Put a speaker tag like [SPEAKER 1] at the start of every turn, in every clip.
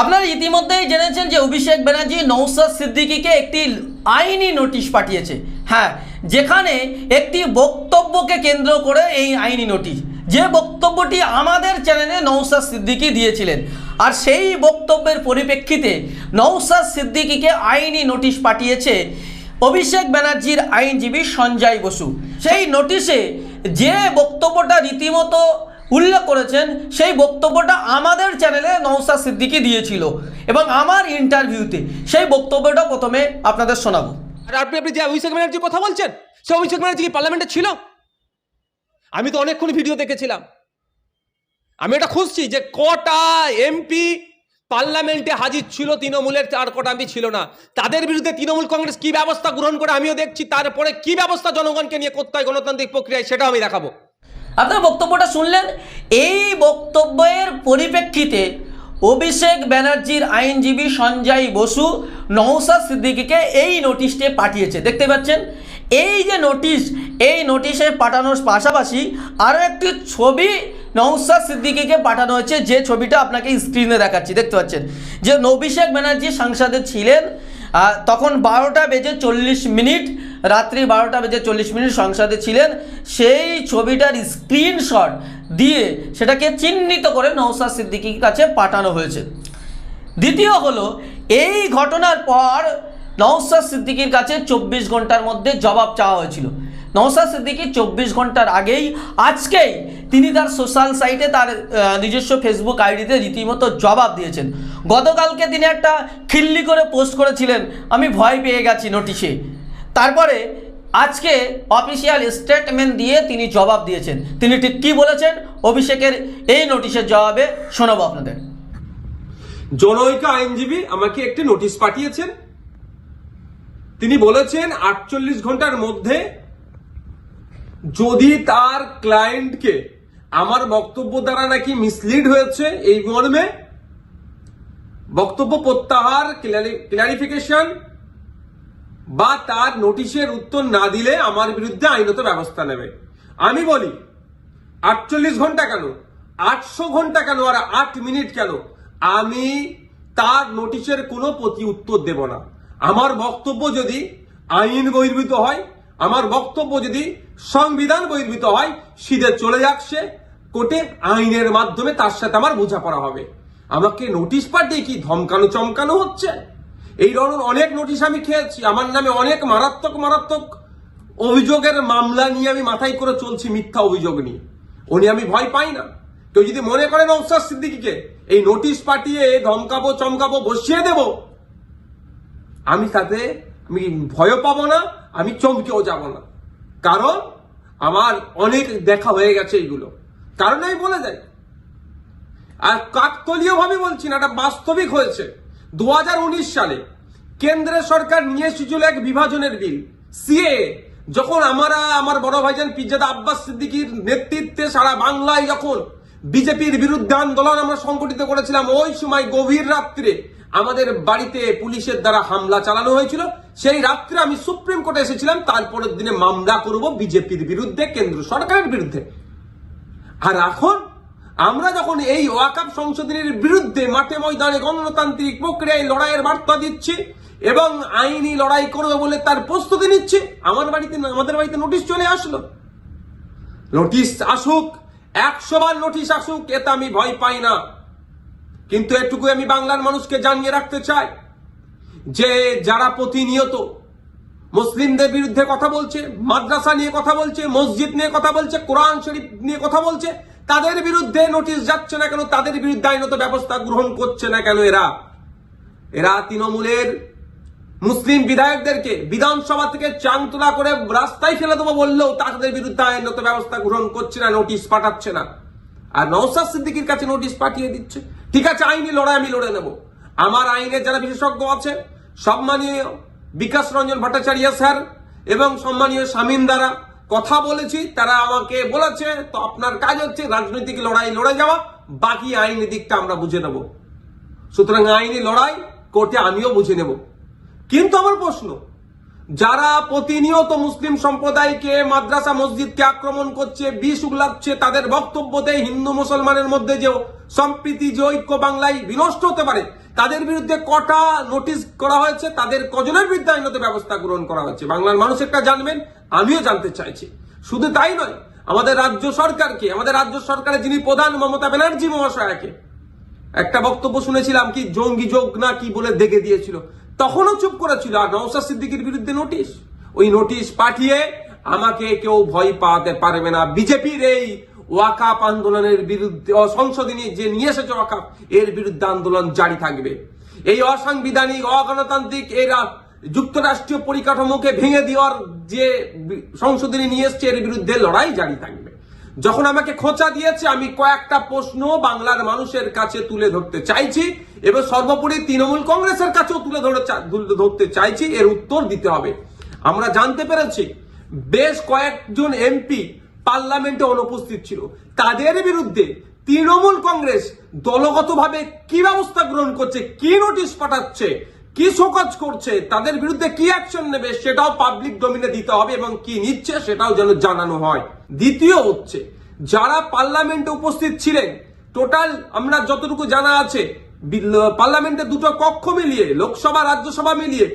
[SPEAKER 1] আপনারা ইতিমধ্যেই জেনেছেন যে অভিষেক ব্যানার্জি নৌসাদ সিদ্দিকিকে একটি আইনি নোটিশ পাঠিয়েছে। হ্যাঁ যেখানে একটি বক্তব্যকে কেন্দ্র করে এই আইনি নোটিশ। যে বক্তব্যটি আমাদের চ্যানেলে নৌসাদ সিদ্দিকী দিয়েছিলেন। আর সেই বক্তব্যের পরিপ্রেক্ষিতে নৌসাদ সিদ্দিকিকে আইনি নোটিশ পাঠিয়েছে অভিষেক ব্যানার্জির আইনজীবী সঞ্জয় বসু। সেই নোটিশে যে বক্তব্যটা রীতিমতো উল্লেখ করেছেন, সেই বক্তব্যটা আমাদের চ্যানেলে নৌসা সিদ্দিকি দিয়েছিল এবং আমার ইন্টারভিউতে সেই বক্তব্যটা প্রথমে আপনাদের শোনাবো।
[SPEAKER 2] আর আপনি আপনি যে অভিষেক ব্যানার্জির কথা বলছেন, সে অভিষেক ব্যানার্জি কি পার্লামেন্টে ছিল? আমি তো অনেকক্ষণ ভিডিও দেখেছিলাম। আমি এটা খুঁজছি যে কটা এমপি পার্লামেন্টে হাজির ছিল, তৃণমূলের চার কটা এমপি ছিল না। তাদের বিরুদ্ধে তৃণমূল কংগ্রেস কি ব্যবস্থা গ্রহণ করে, আমিও দেখছি, তারপরে কি ব্যবস্থা জনগণকে নিয়ে করতে হয় গণতান্ত্রিক প্রক্রিয়ায় সেটাও আমি দেখাবো।
[SPEAKER 1] আপনার বক্তব্যটা শুনলেন? এই বক্তব্যের পরিপ্রেক্ষিতে অভিষেক ব্যানার্জির আইনজীবী সঞ্জয় বসু নৌসাদ সিদ্দিকিকে এই নোটিশটি পাঠিয়েছে। দেখতে পাচ্ছেন? এই যে নোটিশ, এই নোটিশে পাঠানোর পাশাপাশি আরও একটি ছবি নৌসাদ সিদ্দিকিকে পাঠানো হয়েছে। যে ছবিটা আপনাকে স্ক্রিনে দেখাচ্ছি। দেখতে পাচ্ছেন? যে অভিষেক ব্যানার্জি সংসদে ছিলেন তখন বারোটা বেজে চল্লিশ মিনিট রাত্রি বারোটা বেজে চল্লিশ মিনিট সংসদে ছিলেন। সেই ছবিটার স্ক্রিনশট দিয়ে সেটাকে চিহ্নিত করে নৌসাদ সিদ্দিকির কাছে পাঠানো হয়েছে। দ্বিতীয় হলো, এই ঘটনার পর নৌসাদ সিদ্দিকির কাছে চব্বিশ ঘণ্টার মধ্যে জবাব চাওয়া হয়েছিল। নৌসাদ সিদ্দিকি চব্বিশ ঘণ্টার আগেই, আজকেই তিনি তার সোশ্যাল সাইটে তার নিজস্ব ফেসবুক আইডিতে রীতিমতো জবাব দিয়েছেন। গতকালকে তিনি একটা খিল্লি করে পোস্ট করেছিলেন। আমি ভয় পেয়ে গেছি নোটিশে তারপরে আজকে অফিসিয়াল স্টেটমেন্ট দিয়ে তিনি জবাব দিয়েছেন। তিনি ঠিক কী বলেছেন? অভিষেকের এই নোটিশের জবাবে শোনাবো আপনাদের।
[SPEAKER 2] জনৈক আইনজীবী আমাকে একটি নোটিশ পাঠিয়েছেন। তিনি বলেছেন, আটচল্লিশ ঘণ্টার মধ্যে যদি তার ক্লায়েন্টকে আমার বক্তব্য দ্বারা নাকি মিসলিড হয়েছে এই মর্মে, বক্তব্য প্রত্যাহার ক্লারিফিকেশন বা তার নোটিশের উত্তর না দিলে আমার বিরুদ্ধে আইনত ব্যবস্থা নেবে। আমি বলি, আটচল্লিশ ঘণ্টা কেন? আটশো ঘণ্টা কেন? আর আট মিনিট কেন? আমি তার নোটিশের কোনো প্রতি উত্তর দেব না। আমার বক্তব্য যদি আইন বহির্ভূত হয়, আমার বক্তব্য যদি সংবিধান বহির্ভূত হয়, সিধে চলে যাচ্ছে, কোর্টে আইনের মাধ্যমে তার সাথে আমার বোঝাপড়া হবে। আমাকে নোটিশ পাঠিয়ে কি ধমকানো চমকানো হচ্ছে? এই ধরনের অনেক নোটিশ আমি খেয়েছি। আমার নামে অনেক মারাত্মক মারাত্মক অভিযোগের মামলা নিয়ে আমি মাথায় করে চলছি মিথ্যা অভিযোগ নিয়ে। উনি আমি ভয় পাই না। কেউ যদি মনে করেন অফসার সিদ্দিকিকে, এই নোটিশ পাঠিয়ে ধমকাবো, চমকাবো, বসিয়ে দেব, আমি তাতে আমি ভয়ও পাবো না, আমি চমকেও যাব না। কারণ আমার অনেক দেখা হয়ে গেছে এইগুলো। কারণ আমি বলে যাই। আর কাকতলীয় ভাবে বলছি না, এটা বাস্তবিক হয়েছে। দু হাজার উনিশ সালে কেন্দ্রের সরকার নিয়ে এসেছিল এক বিভাজনের বিল। সিএ, যখন আমরা আমার বড় ভাইজান পিজ্জাদা আব্বাস সিদ্দিকির নেতৃত্বে সারা বাংলায় যখন বিজেপির বিরুদ্ধে আন্দোলন আমরা সংগঠিত করেছিলাম, ওই সময় গভীর রাত্রে আমাদের বাড়িতে পুলিশের দ্বারা হামলা চালানো হয়েছিল। সেই রাত্রে আমি সুপ্রিম কোর্টে এসেছিলাম, তারপরের দিনে মামলা করব বিজেপির বিরুদ্ধে, কেন্দ্র সরকারের বিরুদ্ধে। আর এখন আমরা যখন এই ওয়াকাপ সংশোধনের বিরুদ্ধে মাঠে ময়দানে গণতান্ত্রিক প্রক্রিয়ায় লড়াইয়ের বার্তা দিচ্ছি এবং আইনি লড়াই করবে বলে তার প্রস্তুতি নিচ্ছে, আমার বাড়িতে আমাদের বাড়িতে নোটিশ চলে আসলো। নোটিশ আসুক, একশো বার নোটিশ আসুক, এতে আমি ভয় পাই না। কিন্তু এটুকু আমি বাংলার মানুষকে জানিয়ে রাখতে চাই যে যারা প্রতিনিয়ত মুসলিমদের বিরুদ্ধে কথা বলছে, মাদ্রাসা নিয়ে কথা বলছে, মসজিদ নিয়ে কথা বলছে, কোরআন শরীফ নিয়ে কথা বলছে তাদের বিরুদ্ধে নোটিশ যাচ্ছে না কেন? তাদের বিরুদ্ধে আইনত ব্যবস্থা গ্রহণ করছে না কেন এরা? এরা তৃণমূলের মুসলিম বিধায়কদেরকে বিধানসভা থেকে চাংতলা করে রাস্তায় ফেলে দেবো বললেও তাদের বিরুদ্ধে আইনত ব্যবস্থা গ্রহণ করছে না, নোটিশ পাঠাচ্ছে না। আর নৌসাদ সিদ্দিকির কাছে নোটিশ পাঠিয়ে দিচ্ছে। ঠিক আছে, আইনি লড়াই আমি লড়ে নেব। আমার আইনের যারা বিশেষজ্ঞ আছে, সম্মানীয় বিকাশ রঞ্জন ভট্টাচার্য স্যার এবং সম্মানীয় স্বামীন দ্বারা কথা বলেছি, তারা আমাকে বলেছে, তো আপনার কাজ হচ্ছে রাজনৈতিক লড়াই, লড়ে যাওয়া, বাকি আইনি দিকটা আমরা বুঝে নেব। সুতরাং আইনি লড়াই কোর্টে আমিও বুঝে নেব। কিন্তু আমার প্রশ্ন, যারা প্রতিনিয়ত মুসলিম সম্প্রদায়কে মাদ্রাসা মসজিদকে আক্রমণ করছে, বিষ উগলাচ্ছে, তাদের বক্তব্যতে হিন্দু মুসলমানের মধ্যে যে সম্প্রীতি, যে ঐক্য বাংলায় বিনষ্ট হতে পারে তাদের বিরুদ্ধে কটা নোটিশ করা হয়েছে, তাদের কজনের বিরুদ্ধে আইনত ব্যবস্থা গ্রহণ করা হয়েছে? বাংলার মানুষ একটা জানবেন, আমিও জানতে চাইছি। শুধু তাই নয়, আমাদের রাজ্য সরকারকে, আমাদের রাজ্য সরকারের যিনি প্রধান মমতা ব্যানার্জি মহাশয়াকে, একটা বক্তব্য শুনেছিলাম কি, জঙ্গি যোগ না কি বলে দেখে দিয়েছিল। তখনও চুপ করেছিল, আর নওসাদ সিদ্দিকির বিরুদ্ধে নোটিশ। ওই নোটিশ পাঠিয়ে আমাকে কেউ ভয় পাওয়াতে পারবে না। বিজেপির এই ওয়াকাপ আন্দোলনের বিরুদ্ধে, ও সংশোধনী যে নিয়ে এসেছে ওয়াকাপ, এর বিরুদ্ধে আন্দোলন জারি থাকবে। এই অসাংবিধানিক, অগণতান্ত্রিক এই রা- যুক্তরাষ্ট্রীয় পরিকাঠামোকে ভেঙে দেওয়ার যে সংশোধনী নিয়ে এসছে, এর বিরুদ্ধে লড়াই জারি থাকবে। যখন আমাকে খোঁচা দিয়েছে, আমি কয়েকটা প্রশ্ন বাংলার মানুষের কাছে তুলে ধরতে চাইছি, এবং সর্বোপরি তৃণমূল কংগ্রেসের কাছেও তুলে ধরে ধরতে চাইছি, এর উত্তর দিতে হবে। আমরা জানতে পেরেছি, বেশ কয়েকজন এমপি পার্লামেন্টে অনুপস্থিত ছিল। তাদের বিরুদ্ধে তৃণমূল কংগ্রেস দলগতভাবে কি ব্যবস্থা গ্রহণ করছে, কি নোটিশ পাঠাচ্ছে, কি শোকজ করছে, তাদের বিরুদ্ধে কি অ্যাকশন নেবে সেটাও পাবলিক ডোমিনে দিতে হবে এবং কি নিচ্ছে সেটাও যেন জানানো হয়। দ্বিতীয় হচ্ছে, যারা পার্লামেন্টে উপস্থিত ছিলেন টোটাল আমরা যতটুকু জানা আছে পার্লামেন্টে দুটো কক্ষ মিলিয়ে, লোকসভা, রাজ্যসভা মিলিয়ে,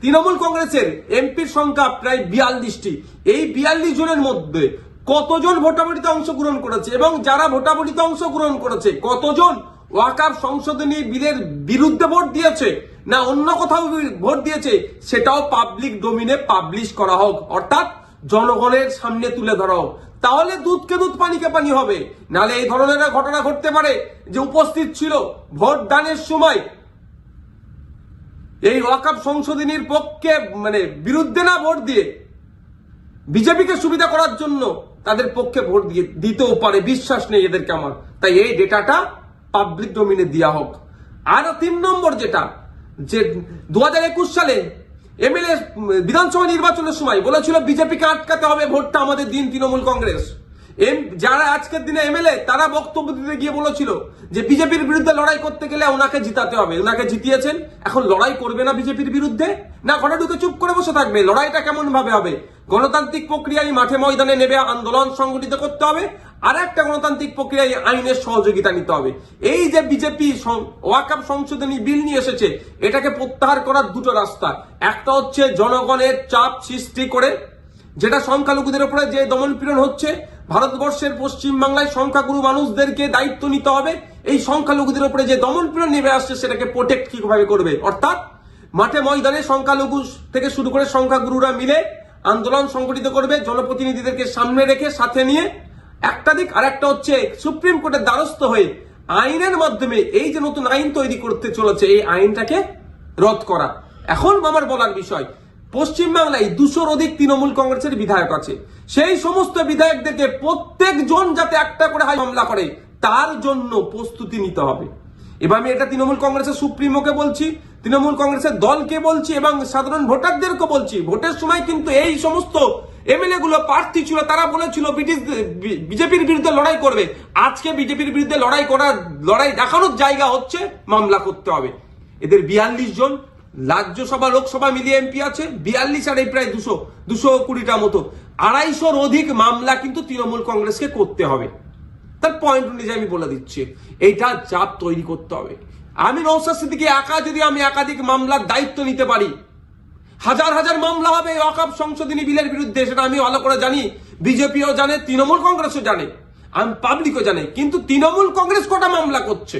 [SPEAKER 2] তৃণমূল কংগ্রেসের এমপির সংখ্যা প্রায় বিয়াল্লিশটি। এই বিয়াল্লিশ জনের মধ্যে কতজন ভোটাভুটিতে অংশগ্রহণ করেছে এবং যারা ভোটাভুটিতে অংশগ্রহণ করেছে, কতজন ওয়াকার সংশোধনী বিলের বিরুদ্ধে ভোট দিয়েছে না অন্য কোথাও ভোট দিয়েছে, সেটাও পাবলিক ডোমিনে পাবলিশ করা হোক। অর্থাৎ জনগণের সামনে তুলে ধরা হোক। তাহলে দুধকে দুধ, পানিকে পানি হবে। নালে এই ধরনের ঘটনা ঘটতে পারে যে উপস্থিত ছিল ভোট দানের সময়। এই ওয়াকাপ সংশোধনীর পক্ষে মানে বিরুদ্ধে না ভোট দিয়ে বিজেপিকে সুবিধা করার জন্য তাদের পক্ষে ভোট দিয়ে দিতেও পারে, বিশ্বাস নেই এদেরকে আমার। তাই এই ডেটাটা পাবলিক ডোমিনে দেওয়া হোক। আর তিন নম্বর যেটা, যে দু হাজার একুশ সালে এমএলএ বিধানসভা নির্বাচনের সময় বলেছিল, বিজেপিকে আটকাতে হবে ভোটটা আমাদের দিন তৃণমূল কংগ্রেস। এম, যারা আজকের দিনে এমএলএ তারা বক্তব্য দিতে গিয়ে বলেছিল যে বিজেপির বিরুদ্ধে লড়াই করতে গেলে ওনাকে জিতাতে হবে। ওনাকে জিতিয়েছেন। এখন লড়াই করবে না বিজেপির বিরুদ্ধে? না ঘরে ঢুকে চুপ করে বসে থাকবে? লড়াইটা কেমন ভাবে হবে? গণতান্ত্রিক প্রক্রিয়ায় মাঠে ময়দানে নেবে আন্দোলন সংগঠিত করতে হবে। আর একটা গণতান্ত্রিক প্রক্রিয়ায় আইনের সহযোগিতা নিতে হবে। এই যে বিজেপি ওয়াকাপ সংশোধনী বিল নিয়ে এসেছে, এটাকে প্রত্যাহার করার দুটো রাস্তা। একটা হচ্ছে জনগণের চাপ সৃষ্টি করে, যেটা সংখ্যালঘুদের উপরে যে দমন পীড়ন হচ্ছে ভারতবর্ষের পশ্চিম বাংলায় সংখ্যাগুরু মানুষদেরকে দায়িত্ব নিতে হবে। এই সংখ্যালঘুদের উপরে যে দমন পীড়ন নেমে আসছে, সেটাকে প্রোটেক্ট কীভাবে করবে? অর্থাৎ মাঠে ময়দানে সংখ্যালঘু থেকে শুরু করে সংখ্যাগুরুরা মিলে আন্দোলন সংগঠিত করবে, জনপ্রতিনিধিদেরকে সামনে রেখে, সাথে নিয়ে একটা দিক আর একটা হচ্ছে সুপ্রিম কোর্টের দ্বারস্থ হয়ে আইনের মাধ্যমে এই যে নতুন আইন তৈরি করতে চলেছে, এই আইনটাকে রদ করা। এখন আমার বলার বিষয় পশ্চিমবাংলায় দুশোর অধিক তৃণমূল কংগ্রেসের বিধায়ক আছে। সেই সমস্ত বিধায়কদেরকে প্রত্যেকজন যাতে একটা করে হাই মামলা করে, তার জন্য প্রস্তুতি নিতে হবে। এবার আমি এটা তৃণমূল কংগ্রেসের সুপ্রিমোকে বলছি, তৃণমূল কংগ্রেসের দলকে বলছি এবং সাধারণ ভোটারদেরকে বলছি। ভোটের সময় কিন্তু এই সমস্ত এমএলএ গুলো প্রার্থী ছিল, তারা বলেছিল ব্রিটিশ, বিজেপির বিরুদ্ধে লড়াই করবে। আজকে বিজেপির বিরুদ্ধে লড়াই করার, লড়াই দেখানোর জায়গা হচ্ছে মামলা করতে হবে। এদের বিয়াল্লিশ জন রাজ্যসভা লোকসভা মিলিয়ে এমপি আছে, বিয়াল্লিশ আর এই প্রায় দুশো দুশো কুড়িটা মতো। আড়াইশোর অধিক মামলা কিন্তু তৃণমূল কংগ্রেসকে করতে হবে। তার পয়েন্ট অনুযায়ী আমি বলে দিচ্ছি, এইটা চাপ তৈরি করতে হবে। আমি নৌসাদ সিদ্দিকি একা, যদি আমি একাধিক মামলার দায়িত্ব নিতে পারি, হাজার হাজার মামলা হবে অকাপ সংশোধনী বিলের বিরুদ্ধে, সেটা আমি ভালো করে জানি, বিজেপিও জানে, তৃণমূল কংগ্রেসও জানে, আমি পাবলিকও জানে, কিন্তু তৃণমূল কংগ্রেস কটা মামলা করছে?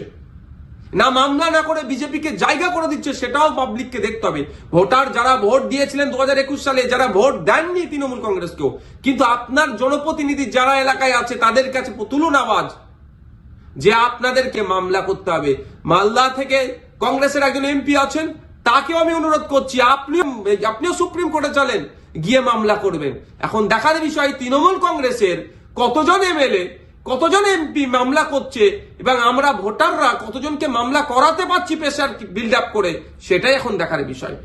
[SPEAKER 2] না মামলা না করে বিজেপিকে জায়গা করে দিচ্ছে, সেটাও পাবলিককে দেখতে হবে। ভোটার যারা ভোট দিয়েছিলেন দু একুশ সালে, যারা ভোট দেননি তৃণমূল কংগ্রেসকেও, কিন্তু আপনার জনপ্রতিনিধি যারা এলাকায় আছে, তাদের কাছে তুলুন আওয়াজ। যে আপনাদেরকে মামলা করতে হবে। মালদা থেকে কংগ্রেসের একজন এমপি আছেন, তাকেও আমি অনুরোধ করছি, আপনিও আপনিও সুপ্রিম কোর্টে চলেন, গিয়ে মামলা করবেন। এখন দেখার বিষয়, তৃণমূল কংগ্রেসের কতজন এমএলএ কতজন এমপি মামলা করছে, এবং আমরা ভোটাররা কতজনকে মামলা করাতে পারছি প্রেশার বিল্ড আপ করে, সেটাই এখন দেখার বিষয়।